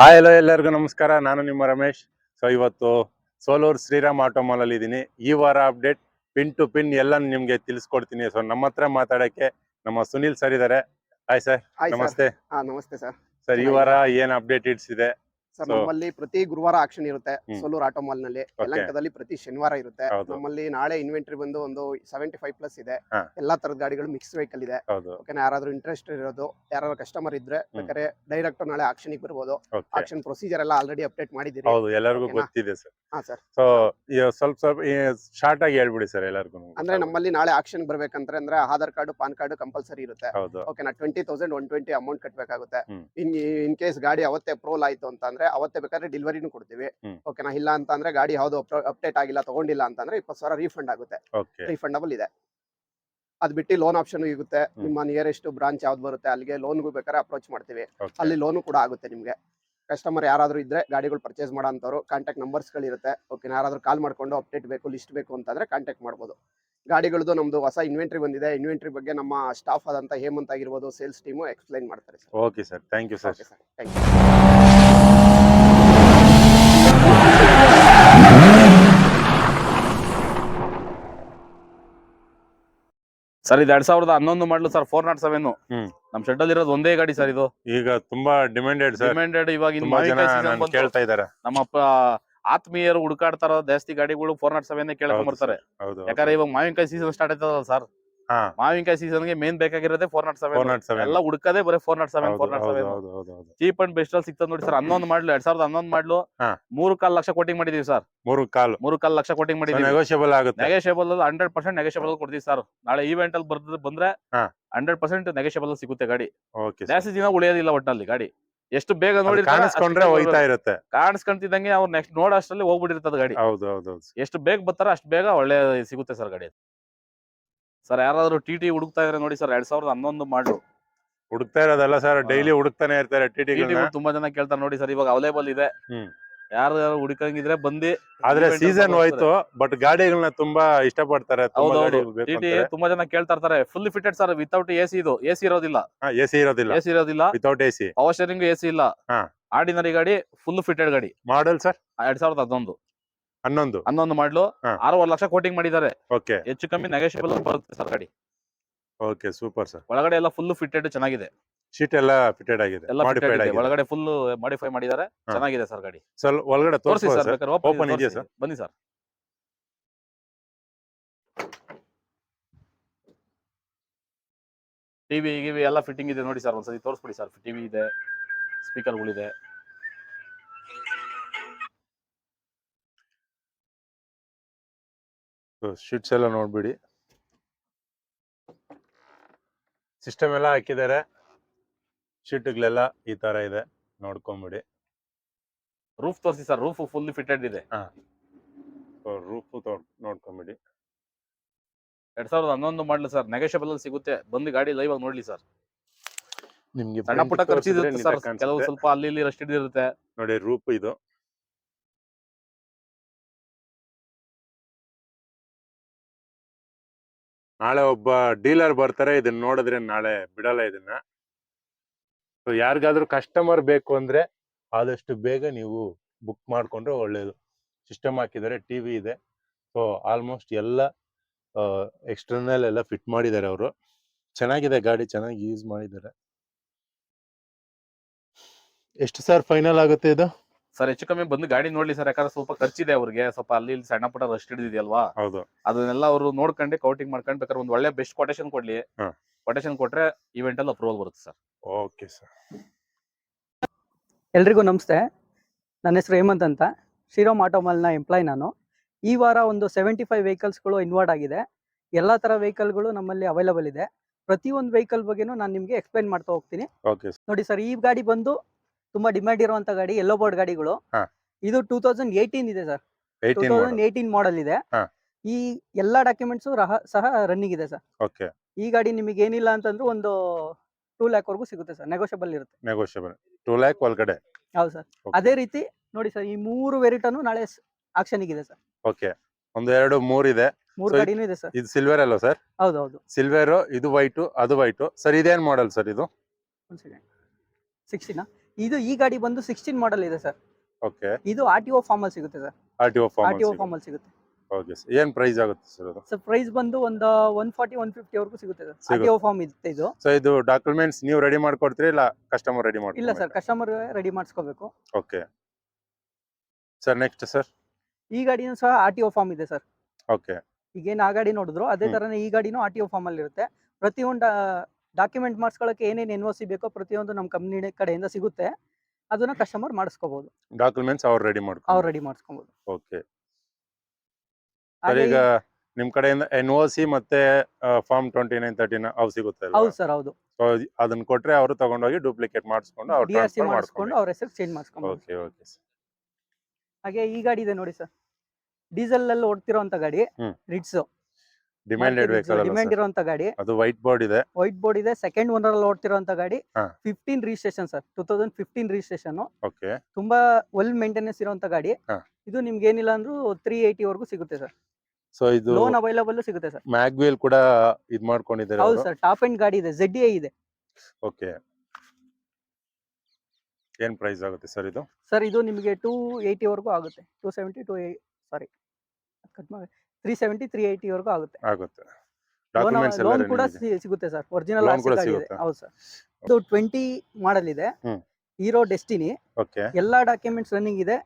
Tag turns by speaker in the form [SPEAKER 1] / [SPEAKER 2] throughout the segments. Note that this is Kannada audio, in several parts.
[SPEAKER 1] ಹಾಯ್ ಹಲೋ ಎಲ್ಲರಿಗೂ ನಮಸ್ಕಾರ. ನಾನು ನಿಮ್ಮ ರಮೇಶ್. ಸೊ ಇವತ್ತು ಸೋಲೂರ್ ಶ್ರೀರಾಮ್ ಆಟೋಮಾಲ್ ಅಲ್ಲಿ ಇದ್ದೀನಿ ಈ ವಾರ ಅಪ್ಡೇಟ್ ಪಿನ್ ಟು ಪಿನ್ ಎಲ್ಲ ನಿಮ್ಗೆ ತಿಳಿಸ್ಕೊಡ್ತೀನಿ. ಸೊ ನಮ್ಮ ಹತ್ರ ಮಾತಾಡಕ್ಕೆ ನಮ್ಮ ಸುನಿಲ್ ಸರ್ ಇದ್ದಾರೆ ಹಾಯ್ ಸರ್ ನಮಸ್ತೆ.
[SPEAKER 2] ನಮಸ್ತೆ ಸರ್
[SPEAKER 1] ಸರ್ ಈ ವಾರ ಏನ್ ಅಪ್ಡೇಟ್ ಇದೆ
[SPEAKER 2] ಸರ್ ನಮ್ಮಲ್ಲಿ ಪ್ರತಿ ಗುರುವಾರ ಆಕ್ಷನ್ ಇರುತ್ತೆ. ಸೋಲೂರ್ ಆಟೋ ಮಾಲ್ನಲ್ಲಿ. ಯಲಹಂಕದಲ್ಲಿ ಪ್ರತಿ ಶನಿವಾರ ಇರುತ್ತೆ. ನಮ್ಮಲ್ಲಿ ನಾಳೆ ಇನ್ವೆಂಟರಿ ಬಂದು ಒಂದು ಸೆವೆಂಟಿ ಫೈವ್ ಪ್ಲಸ್ ಇದೆ ಎಲ್ಲಾ ತರದ ಗಾಡಿಗಳು ಮಿಕ್ಸ್ ವೆಹಿಕಲ್ ಇದೆ. ಓಕೆನಾ ಯಾರಾದ್ರೂ ಇಂಟ್ರೆಸ್ಟ್ ಇರೋದು ಯಾರಾದ್ರೂ ಕಸ್ಟಮರ್ ಇದ್ರೆ ಬೇಕಾದ್ರೆ ಡೈರೆಕ್ಟ್ ನಾಳೆ ಆಕ್ಷನ್ ಬರ್ಬೋದು. ಆಕ್ಷನ್ ಪ್ರೊಸೀಜರ್ ಎಲ್ಲ ಆಲ್ರೆಡಿ ಅಪ್ಡೇಟ್ ಮಾಡಿದ್ದೀರಿ.
[SPEAKER 1] ಹೌದು ಎಲ್ಲರಿಗೂ ಗೊತ್ತಿದೆ ಸರ್.
[SPEAKER 2] ಹಾ ಸರ್
[SPEAKER 1] ಸೊ ಸ್ವಲ್ಪ ಸ್ವಲ್ಪ ಶಾರ್ಟ್ ಆಗಿ ಹೇಳ್ಬಿಡಿ ಸರ್ ಎಲ್ಲರಿಗೂ.
[SPEAKER 2] ಅಂದ್ರೆ ನಮ್ಮಲ್ಲಿ ನಾಳೆ ಆಕ್ಷನ್ ಬರ್ಬೇಕಂದ್ರೆ ಅಂದ್ರೆ Aadhaar card PAN card compulsory ಇರುತ್ತೆ. ಓಕೆನಾ twenty thousand one twenty amount ಕಟ್ಟಬೇಕಾಗುತ್ತೆ ಇನ್ ಇನ್ ಕೇಸ್ ಗಾಡಿ ಅವತ್ತೇ ಪ್ರೋಲ್ ಆಯ್ತು ಅಂತ ಅಂದ್ರೆ ಅವತ್ತೇ ಬೇಕಾದ್ರೆ ಡೆಲಿವರಿನೂ ಕೊಡ್ತೀವಿ.
[SPEAKER 1] ಹ್ಮ್.
[SPEAKER 2] ಓಕೆನಾ? ಇಲ್ಲ ಅಂತ ಅಂದ್ರೆ ಗಾಡಿ ಯಾವ್ದು ಅಪ್ಡೇಟ್ ಆಗಿಲ್ಲ ತಗೊಂಡಿಲ್ಲ ಅಂತಂದ್ರೆ ಇಪ್ಪತ್ತು ಸಾವಿರ ರೀಫಂಡ್ ಆಗುತ್ತೆ.
[SPEAKER 1] ಓಕೆ.
[SPEAKER 2] ರೀಫಂಡಬಲ್ ಇದೆ. ಅದ್ ಬಿಟ್ಟು ಲೋನ್ ಆಪ್ಷನ್ ಇರುತ್ತೆ
[SPEAKER 1] ಹ್ಮ್.
[SPEAKER 2] ನಿಮ್ಮ ನಿಯರೆಸ್ಟ್ ಬ್ರಾಂಚ್ ಯಾವ್ದು ಬರುತ್ತೆ ಅಲ್ಲಿಗೆ ಲೋನ್ಗೂ ಬೇಕಾದ್ರೆ ಅಪ್ರೋಚ್ ಮಾಡ್ತೀವಿ. ಅಲ್ಲಿ ಲೋನು ಕೂಡ ಆಗುತ್ತೆ ನಿಮ್ಗೆ. ಕಸ್ಟಮರ್ ಯಾರಾದ್ರೂ ಇದ್ರೆ ಗಾಡಿಗಳು ಪರ್ಚೇಸ್ ಮಾಡೋ ಅಂತವ್ರು ಕಾಂಟ್ಯಾಕ್ಟ್ ನಂಬರ್ಸ್ಗಳು ಇರುತ್ತೆ ಓಕೆ ಯಾರಾದ್ರೂ ಕಾಲ್ ಮಾಡ್ಕೊಂಡು ಅಪ್ಡೇಟ್ ಬೇಕು ಲಿಸ್ಟ್ ಬೇಕು ಅಂತಂದ್ರೆ ಕಾಂಟ್ಯಾಕ್ಟ್ ಮಾಡ್ಬೋದು. ಗಾಡಿಗಳದ್ದು ನಮ್ದು ಹೊಸ ಇನ್ವೆಂಟ್ರಿ ಬಂದಿದೆ. ಇನ್ವೆಂಟ್ರಿ ಬಗ್ಗೆ ನಮ್ಮ ಸ್ಟಾಫ್ ಆದಂತ ಹೇಮಂತ್ ಆಗಿರ್ಬೋದು ಸೇಲ್ಸ್ ಟೀಮು ಎಕ್ಸ್ಪ್ಲೈನ್ ಮಾಡ್ತಾರೆ sir.
[SPEAKER 1] Okay sir. Thank you sir.
[SPEAKER 2] Okay sir. Thank you
[SPEAKER 3] sir ಇದು ಎರಡ್ ಸಾವಿರದ ಹನ್ನೊಂದು ಮಾಡಲು sir four not seven
[SPEAKER 1] hmm.
[SPEAKER 3] ನಮ್ ಶೆಡ್ ಅಲ್ಲಿ ಇರೋದು ಒಂದೇ ಗಾಡಿ ಸರ್ ಇದು.
[SPEAKER 1] ಈಗ ತುಂಬಾ ಡಿಮ್ಯಾಂಡೆಡ್ ಸರ್
[SPEAKER 3] ಡಿಮ್ಯಾಂಡೆಡ್ ಇವಾಗ ಇನ್ನು
[SPEAKER 1] ತುಂಬಾ ಜನ
[SPEAKER 3] ಮಾವಿನಕಾಯಿ season
[SPEAKER 1] ನಾನು
[SPEAKER 3] ಬಂತು.
[SPEAKER 1] ಕೇಳ್ತಾ ಇದಾರೆ.
[SPEAKER 3] ನಮ್ಮ ಅಪ್ಪ ಆತ್ಮೀಯರು ಹುಡುಕಾಡ್ತಾರ ಜಾಸ್ತಿ ಗಾಡಿಗಳು ಫೋರ್ ನಾಟ್ ಸೆವೆನ್ ಕೇಳ್ಕೊಂಡ್
[SPEAKER 1] ಹೌದು
[SPEAKER 3] ಬರ್ತಾರೆ.
[SPEAKER 1] ಹೌದು
[SPEAKER 3] ಯಾಕಂದ್ರೆ ಇವಾಗ ಮಾವಿನಕಾಯಿ ಸೀಸನ್ ಸ್ಟಾರ್ಟ್ ಆಯ್ತದಲ್ಲ ಸರ್ ಮಾವಿನಕಾಯಿ ಸೀಸನ್ಗೆ ಮೇನ್ ಬೇಕಾಗಿರೋದೇ ಫೋರ್ ನಾಟ್ ಸೆವೆನ್ ಎಲ್ಲ ಹುಡುಕದೇ ಬರೀ four nought seven four nought seven cheap and best ಅಲ್ಲಿ ಸಿಕ್ತದ ನೋಡಿ ಸರ್. ಹನ್ನೊಂದು ಮಾಡ್ಲು ಎರಡ್ ಸಾವಿರದ ಹನ್ನೊಂದು ಮಾಡ್ಲು ಮೂರು ಕಾಲ್ ಲಕ್ಷ ಕೋಟಿಂಗ್ ಮಾಡಿದೀವಿ ಸರ್.
[SPEAKER 1] ಮೂರು ಕಾಲ್.
[SPEAKER 3] ಮೂರು ಕಾಲ್ ಲಕ್ಷ ಕೋಟಿಂಗ್ ಮಾಡಿದೀವಿ.
[SPEAKER 1] ನೆಗೋಷಿಯಬಲ್ ಆಗುತ್ತೆ.
[SPEAKER 3] ನೆಗೋಷಿಯಬಲ್ ಹಂಡ್ರೆಡ್ ಪರ್ಸೆಂಟ್ ನೆಗೋಷಿಯಬಲ್ ಕೊಡ್ತೀವಿ ಸರ್. ನಾಳೆ ಈವೆಂಟ್ ಅಲ್ಲಿ ಬರ್ದ ಬಂದ್ರೆ. ಹಂಡ್ರೆಡ್ ಪರ್ಸೆಂಟ್ ನೆಗೋಷಿಯಬಲ್ ಸಿಗುತ್ತೆ ಗಾಡಿ.
[SPEAKER 1] ಓಕೆ
[SPEAKER 3] ಜಾಸ್ತಿ ದಿನ ಉಳಿಯೋದಿಲ್ಲ ಒಟ್ಟಲ್ಲಿ ಗಾಡಿ. ಎಷ್ಟು ಬೇಗ ನೋಡಿ
[SPEAKER 1] ಕಾಣಿಸ್ಕೊಂಡ್ರೆ ಹೋಯ್ತಾ ಇರುತ್ತೆ.
[SPEAKER 3] ಕಾಣಿಸ್ಕೊಂತಿದ್ದಂಗೆ ಅವ್ರು ನೆಕ್ಸ್ಟ್ ನೋಡೋ ಅಷ್ಟರಲ್ಲಿ ಹೋಗ್ಬಿಟ್ಟಿರ್ತದ ಗಾಡಿ.
[SPEAKER 1] ಹೌದು.
[SPEAKER 3] ಎಷ್ಟು ಬೇಗ ಬರ್ತಾರ ಅಷ್ಟು ಬೇಗ ಒಳ್ಳೆ ಸಿಗುತ್ತೆ ಸರ್ ಗಾಡಿ. ಸರ್ ಯಾರಾದ್ರೂ ಟಿ ಟಿ ಹುಡುಕ್ತಾ ಇದ್ರೆ ನೋಡಿ ಸರ್ ಎರಡ್ ಸಾವಿರದ ಹನ್ನೊಂದು ಮಾಡು
[SPEAKER 1] ಹುಡುಕ್ತಾ ಇರೋದಲ್ಲ ಸರ್ ಡೈಲಿ ಹುಡುಕ್ತಾನೆ ಇರ್ತಾರೆ ಟಿ
[SPEAKER 3] ಟಿ ಟಿ ತುಂಬಾ ಜನ ಕೇಳ್ತಾರೆ ನೋಡಿ ಸರ್ ಇವಾಗ ಅವೈಲೇಬಲ್ ಇದೆ. ಯಾರು ಯಾರು ಹುಡುಕಂಗಿದ್ರೆ ಬಂದಿ
[SPEAKER 1] ಆದ್ರೆ ಸೀಸನ್ ಹೋಯ್ತು ಬಟ್ ಗಾಡಿಗಳನ್ನ ತುಂಬಾ ಇಷ್ಟಪಡ್ತಾರೆ ತುಂಬಾ
[SPEAKER 3] ಜನ ಕೇಳ್ತಾ ಇರ್ತಾರೆ full fitted sir without A C ಇದು ಎ ಸಿ ಇರೋದಿಲ್ಲ.
[SPEAKER 1] ಎ ಸಿ ಇರೋದಿಲ್ಲ.
[SPEAKER 3] ಎ ಸಿ ಇರೋದಿಲ್ಲ.
[SPEAKER 1] Without A C
[SPEAKER 3] power steering A C ಇಲ್ಲ. ಆರ್ಡಿನರಿ ಗಾಡಿ ಫುಲ್ ಫಿಟೆಡ್ ಗಾಡಿ.
[SPEAKER 1] ಮಾಡಲ್ ಸರ್
[SPEAKER 3] ಎರಡ್ ಸಾವಿರದ ಹನ್ನೊಂದು.
[SPEAKER 1] ಹನ್ನೊಂದು.
[SPEAKER 3] ಹನ್ನೊಂದು ಮಾಡ್ಲು
[SPEAKER 1] ಹಾ.
[SPEAKER 3] ಆರೂವರೆ ಲಕ್ಷ ಕೋಟಿಂಗ್ ಮಾಡಿದ್ದಾರೆ.
[SPEAKER 1] ಓಕೆ.
[SPEAKER 3] ಹೆಚ್ಚು ಕಮ್ಮಿ ನೆಗೋಷಿಯಬಲ್ ಬರುತ್ತೆ ಸರ್ ಗಾಡಿ.
[SPEAKER 1] Okay super sir.
[SPEAKER 3] ಒಳಗಡೆ ಎಲ್ಲ ಫುಲ್ ಫಿಟ್ಟೆಡ್ ಚೆನ್ನಾಗಿದೆ.
[SPEAKER 1] ಶೀಟ್ ಎಲ್ಲ ಫಿಟೆಡ್ ಆಗಿದೆ
[SPEAKER 3] ಎಲ್ಲ fitted
[SPEAKER 1] ಮಾಡಿಫೈಡ್
[SPEAKER 3] ಇದೆ.
[SPEAKER 1] ಆಗಿದೆ.
[SPEAKER 3] ಒಳಗಡೆ ಫುಲ್ ಮಾಡಿಫೈ ಮಾಡಿದ್ದಾರೆ.
[SPEAKER 1] ಹಾ.
[SPEAKER 3] ಚೆನ್ನಾಗಿದೆ ಸರ್ ಗಾಡಿ.
[SPEAKER 1] ಸರ್ ಒಳಗಡೆ
[SPEAKER 3] ತೋರಿಸಿ
[SPEAKER 1] ತೋರಿಸಿ
[SPEAKER 3] ಸರ್
[SPEAKER 1] ಸರ್.
[SPEAKER 3] ಬೇಕಾದ್ರೆ
[SPEAKER 1] Open
[SPEAKER 3] ಓಪನ್
[SPEAKER 1] ಇದೆಯಾ
[SPEAKER 3] ಸರ್?
[SPEAKER 1] sir?
[SPEAKER 3] ಬನ್ನಿ ಸರ್. ಟಿವಿ ಗಿವಿ ಎಲ್ಲ ಫಿಟ್ಟಿಂಗ್ ಇದೆ ನೋಡಿ ಸರ್ ಒಂದ್ಸತಿ. ತೋರಿಸ್ಬಿಡಿ ಸರ್. ಟಿವಿ ಇದೆ ಸ್ಪೀಕರ್ಗಳಿದೆ
[SPEAKER 1] ಶೀಟ್ಸ್ ಎಲ್ಲ ನೋಡ್ಬಿಡಿ. ಸಿಸ್ಟಮ್ ಎಲ್ಲ ಹಾಕಿದ್ದಾರೆ. ಶೀಟ್ಗಳೆಲ್ಲ ಈ ತರ ಇದೆ. ನೋಡ್ಕೊಂಬಿಡಿ.
[SPEAKER 3] ರೂಫ್ ತೋರಿಸಿ ಸರ್ ರೂಫ್ ಫುಲ್ ಫಿಟೆಡ್ ಇದೆ.
[SPEAKER 1] ರೂಫ್ ನೋಡ್ಕೊಂಬಿಡಿ.
[SPEAKER 3] ಎರಡ್ ಸಾವಿರದ ಹನ್ನೊಂದು ಮಾಡಲು ಸರ್ ನೆಗೋಷಿಯಬಲ್ ಅಲ್ಲಿ ಸಿಗುತ್ತೆ. ಬಂದು ಗಾಡಿ ಲೈವ್ ಆಗಿ ನೋಡ್ಲಿ ಸರ್.
[SPEAKER 1] ನಿಮ್ಗೆ
[SPEAKER 3] ಸಣ್ಣ ಪುಟ್ಟ ಖರ್ಚಿರುತ್ತೆ ಸರ್ ಕೆಲವು ಸ್ವಲ್ಪ ಅಲ್ಲಿ ಇಲ್ಲಿ ರಸ್ಟ್ ಹಿಡಿದಿರುತ್ತೆ
[SPEAKER 1] ನೋಡಿ ರೂಪ್ ಇದು. ನಾಳೆ ಒಬ್ಬ ಡೀಲರ್ ಬರ್ತಾರೆ ಇದನ್ನ ನೋಡಿದ್ರೆ ನಾಳೆ ಬಿಡಲ್ಲ ಇದನ್ನ. ಸೊ ಯಾರಿಗಾದ್ರೂ ಕಸ್ಟಮರ್ ಬೇಕು ಅಂದ್ರೆ ಆದಷ್ಟು ಬೇಗ ನೀವು ಬುಕ್ ಮಾಡ್ಕೊಂಡ್ರೆ ಒಳ್ಳೇದು. ಸಿಸ್ಟಮ್ ಹಾಕಿದ್ದಾರೆ ಟಿವಿ ಇದೆ. ಸೊ ಆಲ್ಮೋಸ್ಟ್ ಎಲ್ಲ ಎಕ್ಸ್ಟರ್ನಲ್ ಎಲ್ಲ ಫಿಟ್ ಮಾಡಿದ್ದಾರೆ ಅವರು. ಚೆನ್ನಾಗಿದೆ ಗಾಡಿ, ಚೆನ್ನಾಗಿ ಯೂಸ್ ಮಾಡಿದ್ದಾರೆ. ಎಷ್ಟು ಸರ್ ಫೈನಲ್ ಆಗುತ್ತೆ ಇದು?
[SPEAKER 3] ಸರ್ ಹೆಚ್ಚು ಕಮ್ಮಿ ಬಂದು ಗಾಡಿ ನೋಡ್ಲಿ ಸರ್ ಯಾಕಂದ್ರೆ ಸ್ವಲ್ಪ ಖರ್ಚಿದೆ ಅವ್ರಿಗೆ. ಸ್ವಲ್ಪ ಅಲ್ಲಿ ಇಲ್ಲಿ ಸಣ್ಣ ಪುಟ್ಟ ರಸ್ಟ್ ಹಿಡಿದಿದೆಯಲ್ವಾ?
[SPEAKER 1] ಹೌದು.
[SPEAKER 3] ಅದನ್ನೆಲ್ಲ ಅವರು ನೋಡ್ಕೊಂಡು ಕೌಟಿಂಗ್ ಮಾಡ್ಕೊಂಡು ಬೇಕಾದ್ರೆ ಒಂದು ಒಳ್ಳೆ ಬೆಸ್ಟ್ ಕೊಟೇಶನ್ ಕೊಡ್ಲಿ.
[SPEAKER 1] ಹಾ.
[SPEAKER 3] ಕೊಟೇಶನ್ ಕೊಟ್ರೆ ಇವೆಂಟ್ ಅಲ್ಲಿ ಅಪ್ರೂವಲ್ ಬರುತ್ತೆ ಸರ್.
[SPEAKER 1] ಓಕೆ ಸರ್
[SPEAKER 4] ಎಲ್ರಿಗೂ ನಮಸ್ತೆ. ನನ್ನ ಹೆಸರು ಹೇಮಂತ್ ಅಂತ. ಶ್ರೀರಾಮ್ ಆಟೋಮಲ್ನ ಎಂಪ್ಲಾಯ್ ನಾನು. ಈ ವಾರ ಒಂದು ಸೆವೆಂಟಿ ಫೈವ್ ವೆಹಿಕಲ್ಸ್ಗಳು ಇನ್ವರ್ಟ್ ಆಗಿದೆ. ಎಲ್ಲ ಥರ ವೆಹಿಕಲ್ಗಳು ನಮ್ಮಲ್ಲಿ ಅವೈಲಬಲ್ ಇದೆ. ಪ್ರತಿಯೊಂದು ವೆಹಿಕಲ್ ಬಗ್ಗೆ ನಾನು ನಿಮಗೆ ಎಕ್ಸ್ಪ್ಲೈನ್ ಮಾಡ್ತಾ ಹೋಗ್ತೀನಿ.
[SPEAKER 1] ಓಕೆ
[SPEAKER 4] ನೋಡಿ ಸರ್ ಈ ಗಾಡಿ ಬಂದು ತುಂಬ ಡಿಮ್ಯಾಂಡ್ ಇರುವಂತ ಗಾಡಿ ಎಲ್ಲೋ ಬೋರ್ಡ್ ಗಾಡಿಗಳು.
[SPEAKER 1] ಹಾ.
[SPEAKER 4] ಇದು ಟೂ ತೌಸಂಡ್ ಏಯ್ಟೀನ್ ಇದೆ sir. Two
[SPEAKER 1] eighteen
[SPEAKER 4] thousand eighteen model ಇದೆ.
[SPEAKER 1] ಹಾ.
[SPEAKER 4] ಈ ಎಲ್ಲಾ ಡಾಕ್ಯುಮೆಂಟ್ಸ್ ಸಹ ರನ್ನಿಂಗ್ ಇದೆ ಸರ್.
[SPEAKER 1] ಓಕೆ.
[SPEAKER 4] ಈ ಗಾಡಿ ನಿಮಗೆ ಏನಿಲ್ಲ ಅಂತಂದ್ರೆ ಒಂದು ಟೂ ಲ್ಯಾಕ್ ವರೆಗೂ ಸಿಗುತ್ತೆ ಸರ್. ನೆಗೋಷಿಯಬಲ್ ಇರುತ್ತೆ.
[SPEAKER 1] ನೆಗೋಷಿಯಬಲ್ ಟೂ ಲ್ಯಾಕ್ ಒಳಗಡೆ.
[SPEAKER 4] ಹೌದು ಸರ್. ಅದೇ ರೀತಿ ನೋಡಿ ಸರ್ ಈ ಮೂರು ವೆರಿಟನು ನಾಳೆ ಆಕ್ಷನ್ ಇದೆ ಸರ್.
[SPEAKER 1] ಓಕೆ. ಒಂದು ಎರಡು ಮೂರ್ ಇದೆ.
[SPEAKER 4] ಮೂರು
[SPEAKER 1] So,
[SPEAKER 4] ಗಾಡಿನೂ ಇದೆ ಸರ್.
[SPEAKER 1] ಇದು ಸಿಲ್ವರ್ ಅಲ್ವಾ ಸರ್?
[SPEAKER 4] ಹೌದು ಹೌದು
[SPEAKER 1] ಸಿಲ್ವರ್ ಇದು ವೈಟು ಅದು ವೈಟು ಸರ್ ಇದೇನ್ ಮಾಡಲ್ ಸರ್ ಇದು?
[SPEAKER 4] ಒಂದು ಸೆಕೆಂಡ್ ಸಿಕ್ಸ್ಟಿನ ಇದು ಈ ಗಾಡಿ ಬಂದು ಸಿಕ್ಸ್ಟೀನ್ ಮಾಡಲ್ ಇದೆ ಸರ್.
[SPEAKER 1] ಓಕೆ.
[SPEAKER 4] ಇದು ಆರ್ ಟಿ ಒ ಫಾರ್ಮ್ ಅಲ್ಲಿ ಸಿಗುತ್ತೆ sir.
[SPEAKER 1] R T O
[SPEAKER 4] R T O
[SPEAKER 1] form
[SPEAKER 4] ಅಲ್ಲಿ ಸಿಗುತ್ತೆ.
[SPEAKER 1] Okay sir. ಏನ್ ಪ್ರೈಸ್ ಆಗುತ್ತೆ ಸರ್ ಅದು?
[SPEAKER 4] ಸರ್ ಪ್ರೈಸ್ ಬಂದು ಒಂದು ಒನ್ ಫಾರ್ಟಿ ಒನ್ ಫಿಫ್ಟಿ ವರೆಗೂ ಸಿಗುತ್ತೆ sir. R T. O form ಇರುತ್ತೆ ಇದು.
[SPEAKER 1] ಸೊ ಇದು ಡಾಕ್ಯುಮೆಂಟ್ಸ್ ನೀವು ರೆಡಿ ಮಾಡ್ಕೊಡ್ತೀರಿ ಇಲ್ಲ ಕಸ್ಟಮರ್ ರೆಡಿ ಮಾಡಿ
[SPEAKER 4] ಇಲ್ಲ ಸರ್ ಕಸ್ಟಮರ್ ರೆಡಿ ಮಾಡಿಸ್ಕೋಬೇಕು.
[SPEAKER 1] ಓಕೆ. Sir next sir.
[SPEAKER 4] ಈ ಗಾಡಿನೂ ಸಹ ಆರ್ ಟಿ ಒ ಫಾರ್ಮ್ ಇದೆ ಸರ್.
[SPEAKER 1] ಓಕೆ.
[SPEAKER 4] ಈಗೇನು ಆ ಗಾಡಿ ನೋಡಿದ್ರು ಅದೇ. ತರನೇ ಈ ಗಾಡಿನೂ ಆರ್ ಟಿ ಒ ಫಾರ್ಮ್ ಅಲ್ಲಿ ಇರುತ್ತೆ ಪ್ರತಿಯೊಂದು ಡಾಕ್ಯುಮೆಂಟ್ ಮಾಡಿಸ್ಕೊಳ್ಳೋಕೆ ಏನೇನು ಎನ್ ಒ ಸಿ ಬೇಕೋ ಪ್ರತಿಯೊಂದು ನಮ್ಮ ಕಂಪ್ನಿ ಕಡೆಯಿಂದ ಸಿಗುತ್ತೆ. ಅದನ್ನ ಕಸ್ಟಮರ್ ಮಾಡಿಸ್ಕೋಬಹುದು
[SPEAKER 1] ಡಾಕ್ಯುಮೆಂಟ್ಸ್ ಅವ್ರು ರೆಡಿ
[SPEAKER 4] ಅವ್ರು
[SPEAKER 1] ಮಾಡ್ಕೊಂಡು
[SPEAKER 4] ರೆಡಿ ಮಾಡಿಸ್ಕೋಬಹುದು
[SPEAKER 1] ಓಕೆ ಈಗ ನಿಮ್ ಕಡೆಯಿಂದ ಎನ್ ಒ ಸಿ ಮತ್ತೆ ಫಾರ್ಮ್ ಟ್ವೆಂಟಿ ನೈನ್ ತರ್ಟಿನ ಅವ್ರು ಸಿಗುತ್ತೆ
[SPEAKER 4] ಹೌದು ಸರ್ ಹೌದು.
[SPEAKER 1] ಅದನ್ನ ಕೊಟ್ರೆ ಅವರು ತಗೊಂಡೋಗಿ ಡೂಪ್ಲಿಕೇಟ್ ಮಾಡಿಸ್ಕೊಂಡು ಅವ್ರು
[SPEAKER 4] ಮಾಡಿಸ್ಕೊಂಡು ಅವ್ರ ಹೆಸರು ಚೇಂಜ್ ಮಾಡಿಸ್ಕೊಂಡು
[SPEAKER 1] ಓಕೆ ಓಕೆ
[SPEAKER 4] ಹಾಗೆ ಈ ಗಾಡಿ ಇದೆ ನೋಡಿ ಸರ್. ಡೀಸೆಲ್ ಅಲ್ಲಿ ಓಡ್ತಿರೋ ಗಾಡಿ
[SPEAKER 1] ಹ್ಮ್. ಡಿಮ್ಯಾಂಡೆಡ್ ವೆಹಿಕಲ್
[SPEAKER 4] ಡಿಮ್ಯಾಂಡ್ ಇರುವಂತ ಗಾಡಿ.
[SPEAKER 1] ಅದು ವೈಟ್ ಬೋರ್ಡ್ ಇದೆ.
[SPEAKER 4] ವೈಟ್ ಬೋರ್ಡ್ ಇದೆ. ಸೆಕೆಂಡ್ ಓನರ್ ಅಲ್ಲಿ ಓಡ್ತಿರುವಂತ ಗಾಡಿ. Fifteen registration sir. Two thousand fifteen registration
[SPEAKER 1] okay
[SPEAKER 4] ತುಂಬಾ ವೆಲ್ ಮೇಂಟೆನೆನ್ಸ್ ಇರುವಂತ ಗಾಡಿ. ಇದು ನಿಮ್ಗೆ ಏನಿಲ್ಲ ಅಂದ್ರು ತ್ರೀ ಏಯ್ಟಿ ವರೆಗೂ ಸಿಗುತ್ತೆ ಸರ್.
[SPEAKER 1] ಸೊ ಇದು
[SPEAKER 4] ಲೋನ್ ಅವೈಲಬಲ್ ಸಿಗುತ್ತೆ ಸರ್.
[SPEAKER 1] ಮ್ಯಾಗ್ವೇಲ್ ಕೂಡ ಇದು ಮಾಡ್ಕೊಂಡಿದ್ದಾರೆ
[SPEAKER 4] ಹೌದು ಸರ್. ಟಾಪ್ ಎಂಡ್ ಗಾಡಿ ಇದೆ. ಜೆಡ್ ಇದೆ.
[SPEAKER 1] ಓಕೆ ಏನ್ ಪ್ರೈಸ್ ಆಗುತ್ತೆ ಸರ್ ಇದು?
[SPEAKER 4] ಸರ್ ಇದು ನಿಮಗೆ ಟೂ ಏಯ್ಟಿ ವರೆಗೂ ಆಗುತ್ತೆ. Two seventy two sorry cut ಮಾಡಿ. ತ್ರೀ ಸೆವೆಂಟಿ ತ್ರೀ ಏಯ್ಟಿ ವರೆಗೂ ಆಗುತ್ತೆ.
[SPEAKER 1] ಆಗುತ್ತೆ. ಡಾಕ್ಯುಮೆಂಟ್ಸ್ ಎಲ್ಲ
[SPEAKER 4] ಲೋನ್ ಕೂಡ. ಸಿ- ಸಿಗುತ್ತೆ ಸರ್. ಒರಿಜಿನಲ್
[SPEAKER 1] Loan ಕೂಡ ಸಿಗುತ್ತಾ?
[SPEAKER 4] ಹೌದು ಸರ್. ಇದು ಟ್ವೆಂಟಿ ಮಾಡಲ್ ಇದೆ
[SPEAKER 1] ಹ್ಮ್.
[SPEAKER 4] Hero Destini
[SPEAKER 1] okay.
[SPEAKER 4] ಎಲ್ಲಾ ಡಾಕ್ಯುಮೆಂಟ್ಸ್ ರನ್ನಿಂಗ್ ಇದೆ.